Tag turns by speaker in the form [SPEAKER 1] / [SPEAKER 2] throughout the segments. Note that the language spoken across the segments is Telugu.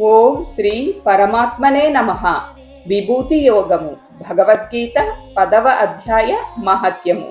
[SPEAKER 1] ఓం శ్రీ పరమాత్మనే నమ. విభూతి యోగము. భగవద్గీత పదవ అధ్యాయ మహత్యము.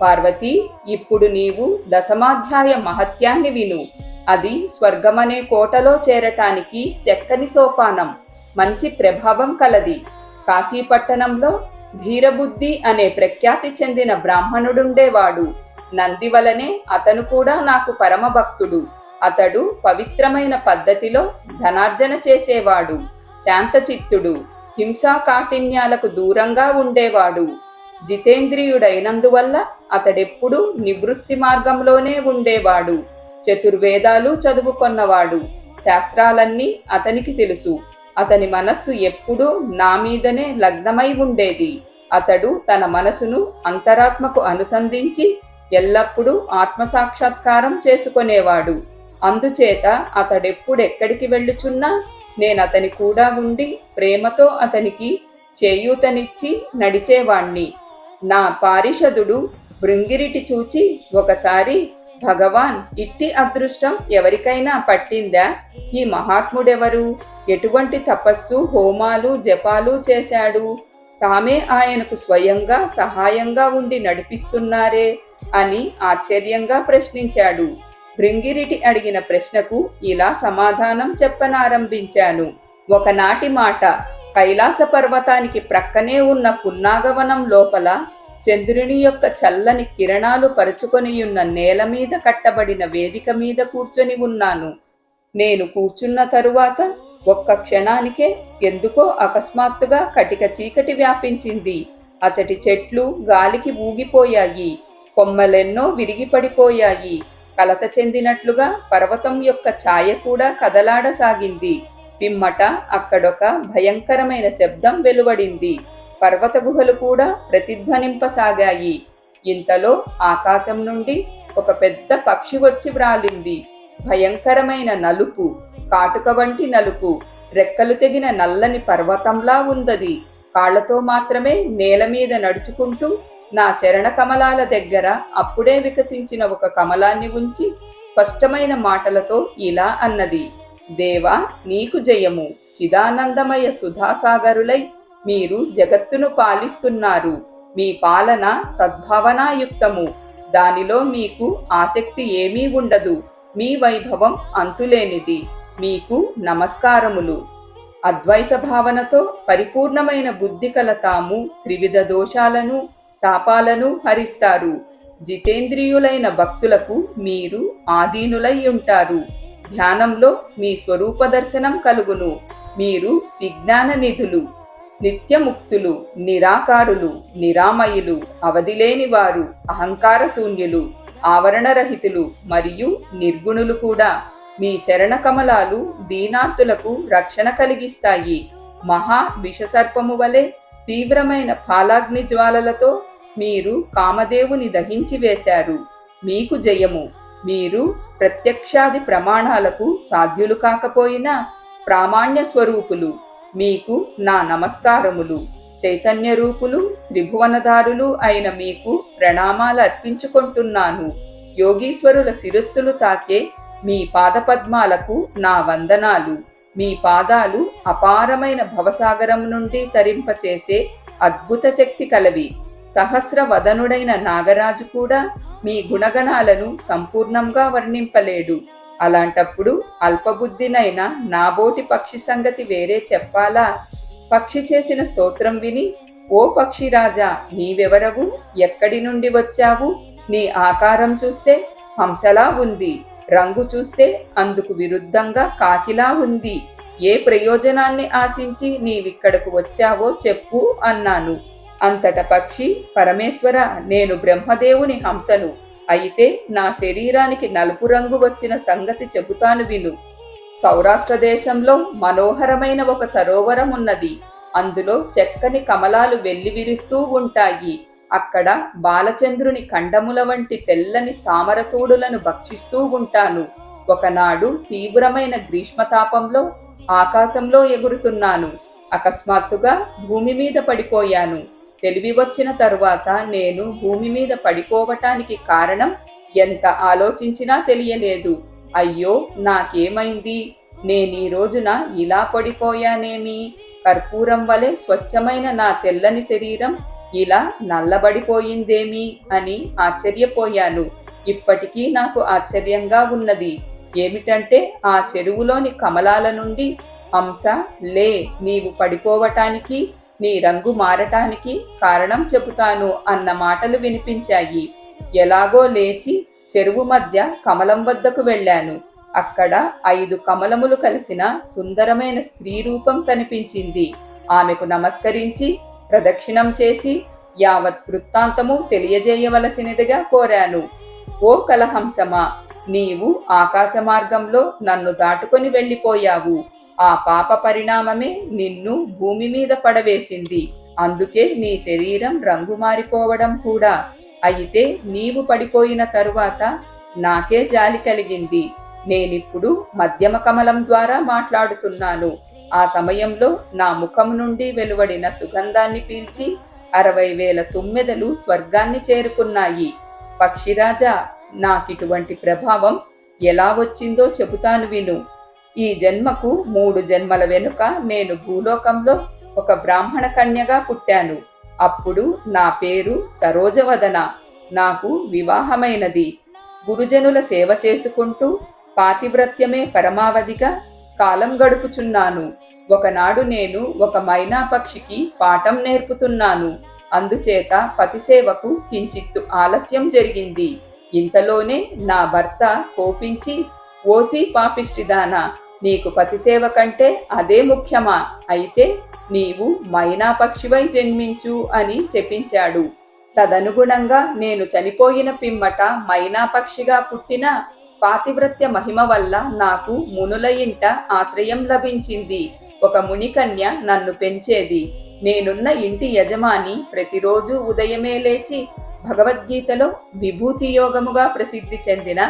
[SPEAKER 1] పార్వతి ఇప్పుడు నీవు దశమాధ్యాయ మహత్యాన్ని విను. అది స్వర్గమనే కోటలో చేరటానికి చెక్కని సోపానం మంచి ప్రభావం కలది. కాశీపట్టణంలో ధీరబుద్ధి అనే ప్రఖ్యాతి చెందిన బ్రాహ్మణుడుండేవాడు. నంది వలనే అతను కూడా నాకు పరమభక్తుడు. అతడు పవిత్రమైన పద్ధతిలో ధనార్జన చేసేవాడు శాంతచిత్తుడు హింసా కాఠిన్యాలకు దూరంగా ఉండేవాడు. జితేంద్రియుడైనందువల్ల అతడెప్పుడు నివృత్తి మార్గంలోనే ఉండేవాడు. చతుర్వేదాలు చదువుకొన్నవాడు. శాస్త్రాలన్నీ అతనికి తెలుసు. అతని మనస్సు ఎప్పుడూ నా మీదనే లగ్నమై ఉండేది. అతడు తన మనసును అంతరాత్మకు అనుసంధించి ఎల్లప్పుడూ ఆత్మసాక్షాత్కారం చేసుకొనేవాడు. అందుచేత అతడెప్పుడెక్కడికి వెళ్ళుచున్నా నేనతని కూడా ఉండి ప్రేమతో అతనికి చేయూతనిచ్చి నడిచేవాణ్ణి. నా పారిషదుడు భృంగిరిటి చూచి ఒకసారి భగవాన్ ఇట్టి అదృష్టం ఎవరికైనా పట్టిందా? ఈ మహాత్ముడెవరు? ఎటువంటి తపస్సు హోమాలు జపాలు చేశాడు? తామే ఆయనకు స్వయంగా సహాయంగా ఉండి నడిపిస్తున్నారే? అని ఆశ్చర్యంగా ప్రశ్నించాడు. భృంగిరిటి అడిగిన ప్రశ్నకు ఇలా సమాధానం చెప్పనారంభించాను. ఒకనాటి మాట కైలాస పర్వతానికి ప్రక్కనే ఉన్న పున్నాగవనం లోపల చంద్రుని యొక్క చల్లని కిరణాలు పరుచుకొనియున్న నేల మీద కట్టబడిన వేదిక మీద కూర్చొని ఉన్నాను. నేను కూర్చున్న తరువాత ఒక్క క్షణానికే ఎందుకో అకస్మాత్తుగా కటిక చీకటి వ్యాపించింది. అచటి చెట్లు గాలికి ఊగిపోయాయి. కొమ్మలెన్నో విరిగిపడిపోయాయి కలత చెందినట్లుగా పర్వతం యొక్క ఛాయ కూడా కదలాడసాగింది. పిమ్మట అక్కడొక భయంకరమైన శబ్దం వెలువడింది. పర్వత గుహలు కూడా ప్రతిధ్వనింపసాగాయి. ఇంతలో ఆకాశం నుండి ఒక పెద్ద పక్షి వచ్చి వ్రాలింది. భయంకరమైన నలుపు కాటుక వంటి నలుపు రెక్కలు తెగిన నల్లని పర్వతంలా ఉందది. కాళ్ళతో మాత్రమే నేల మీద నడుచుకుంటూ నా చరణ కమలాల దగ్గర అప్పుడే వికసించిన ఒక కమలాన్ని ఉంచి స్పష్టమైన మాటలతో ఇలా అన్నది. దేవా నీకు జయము. చిదానందమయ సుధాసాగరులై మీరు జగత్తును పాలిస్తున్నారు. మీ పాలన సద్భావనాయుక్తము. దానిలో మీకు ఆసక్తి ఏమీ ఉండదు. మీ వైభవం అంతులేనిది. మీకు నమస్కారములు. అద్వైత భావనతో పరిపూర్ణమైన బుద్ధి కల తాము త్రివిధ దోషాలను తాపాలను హరిస్తారు. జితేంద్రియులైన భక్తులకు మీరు ఆధీనులై ఉంటారు. ధ్యానంలో మీ స్వరూప దర్శనం కలుగును. మీరు విజ్ఞాన నిధులు నిత్యముక్తులు నిరాకారులు నిరామయులు అవధిలేని వారు అహంకార శూన్యులు ఆవరణరహితులు మరియు నిర్గుణులు కూడా మీ చరణకమలాలు దీనార్థులకు రక్షణ కలిగిస్తాయి. మహా విషసర్పము వలె తీవ్రమైన పాలాగ్ని జ్వాలలతో మీరు కామదేవుని దహించి వేశారు. మీకు జయము. మీరు ప్రత్యక్షాది ప్రమాణాలకు సాధ్యులు కాకపోయినా ప్రామాణ్య స్వరూపులు. మీకు నా నమస్కారములు. చైతన్య రూపులు త్రిభువనదారులు అయిన మీకు ప్రణామాలు అర్పించుకుంటున్నాను. యోగీశ్వరుల శిరస్సులు తాకే మీ పాదపద్మాలకు నా వందనాలు. మీ పాదాలు అపారమైన భవసాగరం నుండి తరింపచేసే అద్భుత శక్తి కలవి. సహస్ర వదనుడైన నాగరాజు కూడా మీ గుణగణాలను సంపూర్ణంగా వర్ణింపలేడు. అలాంటప్పుడు అల్పబుద్ధినైన నాబోటి పక్షి సంగతి వేరే చెప్పాలా? పక్షి చేసిన స్తోత్రం విని ఓ పక్షిరాజా నీవెవరవు? ఎక్కడి నుండి వచ్చావు? నీ ఆకారం చూస్తే హంసలా ఉంది రంగు చూస్తే అందుకు విరుద్ధంగా కాకిలా ఉంది. ఏ ప్రయోజనాన్ని ఆశించి నీవిక్కడకు వచ్చావో చెప్పు అన్నాను. అంతట పక్షి పరమేశ్వర నేను బ్రహ్మదేవుని హంసను. అయితే నా శరీరానికి నలుపు రంగు వచ్చిన సంగతి చెబుతాను విను. సౌరాష్ట్ర దేశంలో మనోహరమైన ఒక సరోవరం ఉన్నది. అందులో చెక్కని కమలాలు వెల్లివిరుస్తూ ఉంటాయి. అక్కడ బాలచంద్రుని ఖండముల వంటి తెల్లని తామరతూడులను భక్షిస్తూ ఉంటాను. ఒకనాడు తీవ్రమైన గ్రీష్మతాపంలో ఆకాశంలో ఎగురుతున్నాను. అకస్మాత్తుగా భూమి మీద పడిపోయాను. తెలివి వచ్చిన తరువాత నేను భూమి మీద పడిపోవటానికి కారణం ఎంత ఆలోచించినా తెలియలేదు. అయ్యో నాకేమైంది? నేనీ రోజున ఇలా పడిపోయానేమి? కర్పూరం వలె స్వచ్ఛమైన నా తెల్లని శరీరం ఇలా నల్లబడిపోయిందేమి అని ఆశ్చర్యపోయాను. ఇప్పటికీ నాకు ఆశ్చర్యంగా ఉన్నది. ఏమిటంటే ఆ చెరువులోని కమలాల నుండి అంశ లే నీవు పడిపోవటానికి నీ రంగు మారటానికి కారణం చెబుతాను అన్న మాటలు వినిపించాయి. ఎలాగో లేచి చెరువు మధ్య కమలం వద్దకు వెళ్ళాను. అక్కడ ఐదు కమలములు కలిసిన సుందరమైన స్త్రీ రూపం కనిపించింది. ఆమెకు నమస్కరించి ప్రదక్షిణం చేసి యావత్ వృత్తాంతము తెలియజేయవలసినదిగా కోరాను. ఓ కలహంసమా నీవు ఆకాశ మార్గంలో నన్ను దాటుకొని వెళ్ళిపోయావు. ఆ పాప పరిణామమే నిన్ను భూమి మీద పడవేసింది. అందుకే నీ శరీరం రంగు మారిపోవడం కూడా. అయితే నీవు పడిపోయిన తరువాత నాకే జాలి కలిగింది. నేనిప్పుడు మధ్యమ కమలం ద్వారా మాట్లాడుతున్నాను. ఆ సమయంలో నా ముఖం నుండి వెలువడిన సుగంధాన్ని పీల్చి అరవై వేల తుమ్మెదలు స్వర్గాన్ని చేరుకున్నాయి. పక్షిరాజా నాకిటువంటి ప్రభావం ఎలా వచ్చిందో చెబుతాను విను. ఈ జన్మకు మూడు జన్మల వెనుక నేను భూలోకంలో ఒక బ్రాహ్మణ కన్యగా పుట్టాను. అప్పుడు నా పేరు సరోజవదన. నాకు వివాహమైనది. గురుజనుల సేవ చేసుకుంటూ పాతివ్రత్యమే పరమావధిగా కాలం గడుపుచున్నాను. ఒకనాడు నేను ఒక మైనా పక్షికి పాఠం నేర్పుతున్నాను. అందుచేత పతిసేవకు కించిత్తు ఆలస్యం జరిగింది. ఇంతలోనే నా భర్త కోపించి ఓసి పాపిష్టిదానా. నీకు పతిసేవ కంటే అదే ముఖ్యమా? అయితే నీవు మైనా పక్షివై జన్మించు అని శపించాడు. తదనుగుణంగా నేను చనిపోయిన పిమ్మట మైనా పక్షిగా పుట్టిన పాతివ్రత్య మహిమ వల్ల నాకు మునుల ఇంట ఆశ్రయం లభించింది. ఒక మునికన్య నన్ను పెంచేది. నేనున్న ఇంటి యజమాని ప్రతిరోజు ఉదయమే లేచి భగవద్గీతలో విభూతి యోగముగా ప్రసిద్ధి చెందిన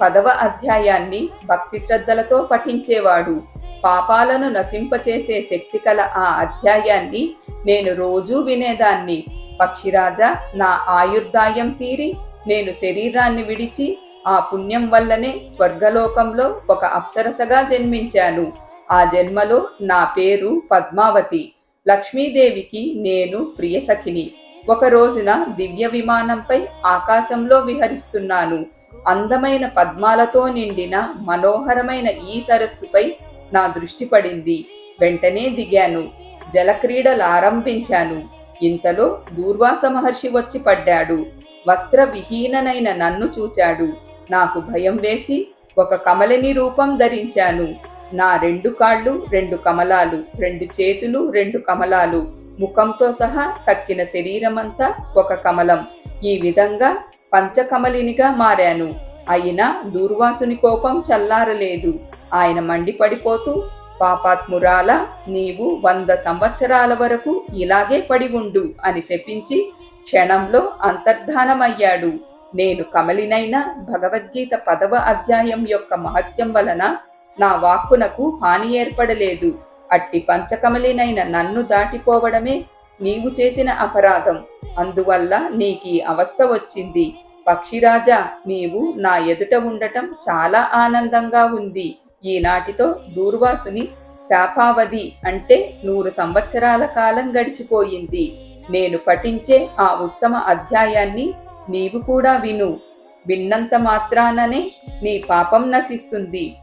[SPEAKER 1] పదవ అధ్యాయాన్ని భక్తి శ్రద్ధలతో పఠించేవాడు. పాపాలను నశింపచేసే శక్తి కల ఆ అధ్యాయాన్ని నేను రోజూ వినేదాన్ని. పక్షిరాజా నా ఆయుర్దాయం తీరి నేను శరీరాన్ని విడిచి ఆ పుణ్యం వల్లనే స్వర్గలోకంలో ఒక అప్సరసగా జన్మించాను. ఆ జన్మలో నా పేరు పద్మావతి. లక్ష్మీదేవికి నేను ప్రియసఖిని. ఒక రోజున దివ్య విమానంపై ఆకాశంలో విహరిస్తున్నాను. అందమైన పద్మాలతో నిండిన మనోహరమైన ఈ సరస్సుపై నా దృష్టి పడింది. వెంటనే దిగాను. జలక్రీడలారంభించాను ఇంతలో దూర్వాస మహర్షి వచ్చి పడ్డాడు. వస్త్రవిహీననైన నన్ను చూచాడు. నాకు భయం వేసి ఒక కమలిని రూపం ధరించాను. నా రెండు కాళ్ళు రెండు కమలాలు రెండు చేతులు రెండు కమలాలు ముఖంతో సహా తక్కిన శరీరమంతా ఒక కమలం. ఈ విధంగా పంచకమలినిగా మారాను. అయినా దూర్వాసుని కోపం చల్లారలేదు. ఆయన మండిపడిపోతూ పాపాత్మురాల నీవు వంద సంవత్సరాల వరకు ఇలాగే పడి ఉండు అని శపించి క్షణంలో అంతర్ధానమయ్యాడు. నేను కమలినైన భగవద్గీత పదవ అధ్యాయం యొక్క మహత్యం వలన నా వాక్కునకు హాని ఏర్పడలేదు. అట్టి పంచకమలినైన నన్ను దాటిపోవడమే నీవు చేసిన అపరాధం. అందువల్ల నీకీ అవస్థ వచ్చింది. పక్షిరాజా నీవు నా ఎదుట ఉండటం చాలా ఆనందంగా ఉంది. ఈనాటితో దూర్వాసుని శాపావధి అంటే నూరు సంవత్సరాల కాలం గడిచిపోయింది. నేను పఠించే ఆ ఉత్తమ అధ్యాయాన్ని నీవు కూడా విను. విన్నంత మాత్రాననే నీ పాపం నశిస్తుంది.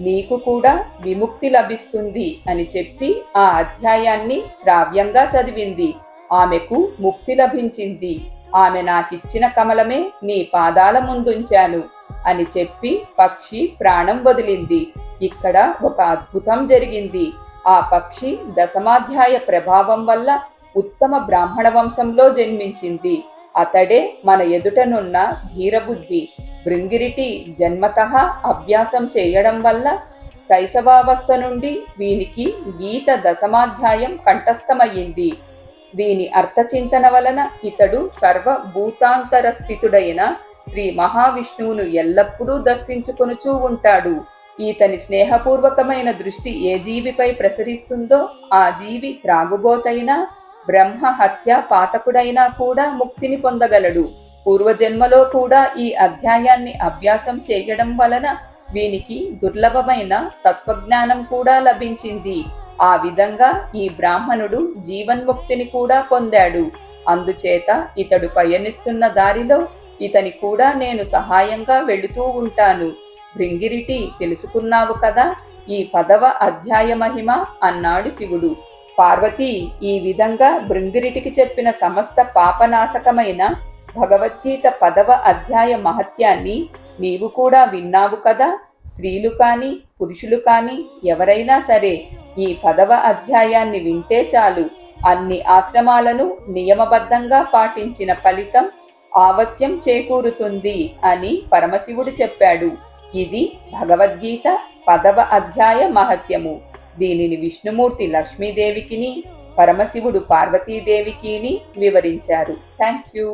[SPEAKER 1] నీకు కూడా విముక్తి లభిస్తుంది అని చెప్పి ఆ అధ్యాయాన్ని శ్రావ్యంగా చదివింది. ఆమెకు ముక్తి లభించింది. ఆమె నాకిచ్చిన కమలమే నీ పాదాల ముందుంచాను అని చెప్పి పక్షి ప్రాణం వదిలింది. ఇక్కడ ఒక అద్భుతం జరిగింది. ఆ పక్షి దశమాధ్యాయ ప్రభావం వల్ల ఉత్తమ బ్రాహ్మణ వంశంలో జన్మించింది. అతడే మన ఎదుటనున్న ధీరబుద్ధి. భృంగిరిటి జన్మత అభ్యాసం చేయడం వల్ల శైశవావస్థ నుండి వీనికి గీత దశమాధ్యాయం కంఠస్థమయ్యింది. దీని అర్థచింతన వలన ఇతడు సర్వభూతాంతర స్థితుడైన శ్రీ మహావిష్ణువును ఎల్లప్పుడూ దర్శించుకొనుచూ ఉంటాడు. ఈతని స్నేహపూర్వకమైన దృష్టి ఏ జీవిపై ప్రసరిస్తుందో ఆ జీవి త్రాగుబోతైనా బ్రహ్మ హత్య పాతకుడైనా కూడా ముక్తిని పొందగలడు. పూర్వజన్మలో కూడా ఈ అధ్యాయాన్ని అభ్యాసం చేయడం వలన వీనికి దుర్లభమైన తత్వజ్ఞానం కూడా లభించింది. ఆ విధంగా ఈ బ్రాహ్మణుడు జీవన్ముక్తిని కూడా పొందాడు. అందుచేత ఇతడు పయనిస్తున్న దారిలో ఇతని కూడా నేను సహాయంగా వెళుతూ ఉంటాను. భృంగిరిటి తెలుసుకున్నావు కదా? ఈ పదవ అధ్యాయ మహిమ అన్నాడు శివుడు. పార్వతి ఈ విధంగా భృంగిరిటికి చెప్పిన సమస్త పాపనాశకమైన భగవద్గీత పదవ అధ్యాయ మహత్యాన్ని నీవు కూడా విన్నావు కదా? స్త్రీలు కానీ పురుషులు కానీ ఎవరైనా సరే ఈ పదవ అధ్యాయాన్ని వింటే చాలు. అన్ని ఆశ్రమాలను నియమబద్ధంగా పాటించిన ఫలితం ఆవశ్యం చేకూరుతుంది అని పరమశివుడు చెప్పాడు. ఇది భగవద్గీత పదవ అధ్యాయ మహత్యము. దీనిని విష్ణుమూర్తి లక్ష్మీదేవికిని పరమశివుడు పార్వతీదేవికిని వివరించారు. Thank you